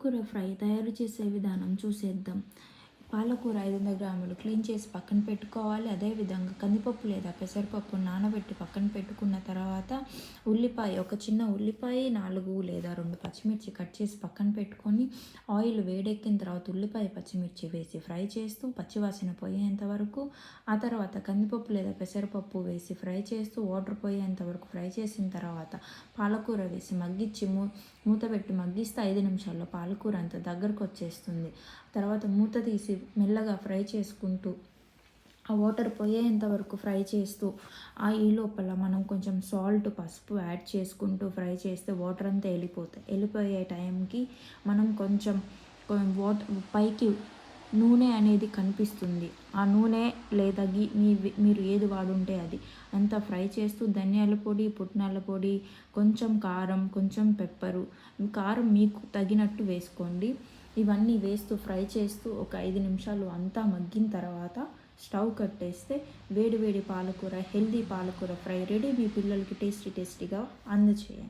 పాలకూర ఫ్రై తయారు చేసే విధానం చూసేద్దాం. పాలకూర ఐదు వందల గ్రాములు క్లీన్ చేసి పక్కన పెట్టుకోవాలి. అదేవిధంగా కందిపప్పు లేదా పెసరపప్పు నానబెట్టి పక్కన పెట్టుకున్న తర్వాత ఉల్లిపాయ ఒక చిన్న ఉల్లిపాయ నాలుగు లేదా రెండు పచ్చిమిర్చి కట్ చేసి పక్కన పెట్టుకొని ఆయిల్ వేడెక్కిన తర్వాత ఉల్లిపాయ పచ్చిమిర్చి వేసి ఫ్రై చేస్తూ పచ్చివాసన పోయేంత వరకు ఆ తర్వాత కందిపప్పు లేదా పెసరపప్పు వేసి ఫ్రై చేస్తూ వాటర్ పోయేంత వరకు ఫ్రై చేసిన తర్వాత పాలకూర వేసి మగ్గించి మూ మూత పెట్టి మగ్గిస్తే ఐదు నిమిషాల్లో పాలకూర అంత దగ్గరకు వచ్చేస్తుంది. తర్వాత మూత తీసి మెల్లగా ఫ్రై చేసుకుంటూ ఆ వాటర్ పోయేంత వరకు ఫ్రై చేస్తూ ఆ ఈ లోపల మనం కొంచెం సాల్ట్ పసుపు యాడ్ చేసుకుంటూ ఫ్రై చేస్తే వాటర్ అంతా వెళ్ళిపోతాయి. వెళ్ళిపోయే టైంకి మనం కొంచెం వాటర్ పైకి నూనె అనేది కనిపిస్తుంది. ఆ నూనె లేదా గీ మీ మీరు ఏది వాడుంటే అది. అంతా ఫ్రై చేస్తూ ధనియాల పొడి పుట్నాల పొడి కొంచెం కారం కొంచెం పెప్పరు కారం మీకు తగినట్టు వేసుకోండి. ఇవన్నీ వేస్తూ ఫ్రై చేస్తూ ఒక ఐదు నిమిషాలు అంతా మగ్గిన తర్వాత స్టవ్ కట్టేస్తే వేడి వేడి పాలకూర హెల్దీ పాలకూర ఫ్రై రెడీ. మీ పిల్లలకి టేస్టీ టేస్టీగా అందచేయండి.